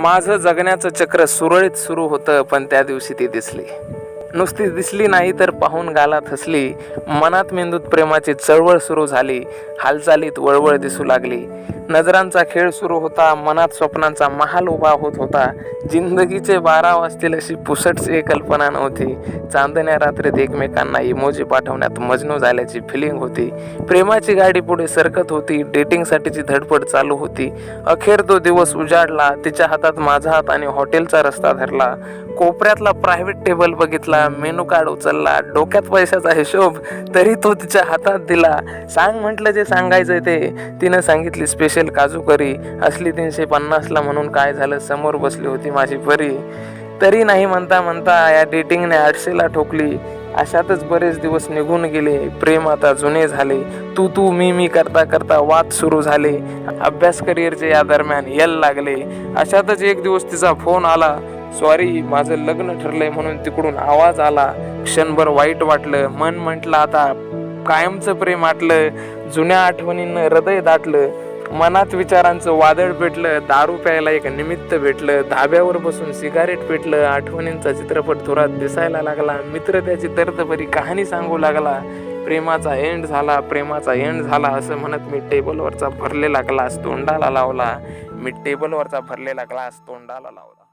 माझं जगण्याचं चक्र सुरळीत सुरू होतं पण त्या दिवशी ती दिसली. नुसती दिसली नाही तर पाहून गालात हसली. मनात मेंदूत प्रेमाची चळवळ सुरू झाली. हालचालीत वळवळ दिसू लागली. नजरांचा खेळ सुरू होता. मनात स्वप्नांचा महाल उभा होत होता. जिंदगीचे बारा वाजतील अशी पुसटची कल्पना नव्हती. चांदण्या रात्रीत एकमेकांना इमोजी पाठवण्यात मजनू झाल्याची फिलिंग होती. प्रेमाची गाडी पुढे सरकत होती. डेटिंगसाठीची धडपड चालू होती. अखेर तो दिवस उजाडला. तिच्या हातात माझा हात आणि हॉटेलचा रस्ता धरला. कोपऱ्यातला प्रायव्हेट टेबल बघितला. मेनू कार्ड उचलला डोक्यात पैशाचा हिशोब तरी तो तिच्या हातात दिला. सांग म्हटलं जे सांगायचं ते. तिनं सांगितली स्पेशल काजू करी असली तीनशे पन्नासला म्हणून काय झालं समोर बसली होती माझी परी. तरी नाही म्हणता म्हणता या डेटिंगने आठशेला ठोकली. अशातच बरेच दिवस निघून गेले. प्रेम आता जुने झाले. तू तू मी मी करता करता वाद सुरू झाले. अभ्यास करिअरचे या दरम्यान यल लागले. अशातच एक दिवस तिचा फोन आला. सॉरी माझं लग्न ठरलंय म्हणून तिकडून आवाज आला. क्षणभर वाईट वाटलं. मन म्हटलं आता कायमचं प्रेम आटलं. जुन्या आठवणींनं हृदय दाटलं. मनात विचारांचं वादळ पेटलं. दारू प्यायला एक निमित्त भेटलं. धाब्यावर बसून सिगारेट पेटलं. आठवणींचा चित्रपट थोरात दिसायला लागला. मित्र त्याची तर्तबरी कहाणी सांगू लागला. प्रेमाचा एंड झाला. प्रेमाचा एंड झाला असं म्हणत मी टेबलवरचा भरलेला ग्लास तोंडाला लावला. मी टेबलवरचा भरलेला ग्लास तोंडाला लावला.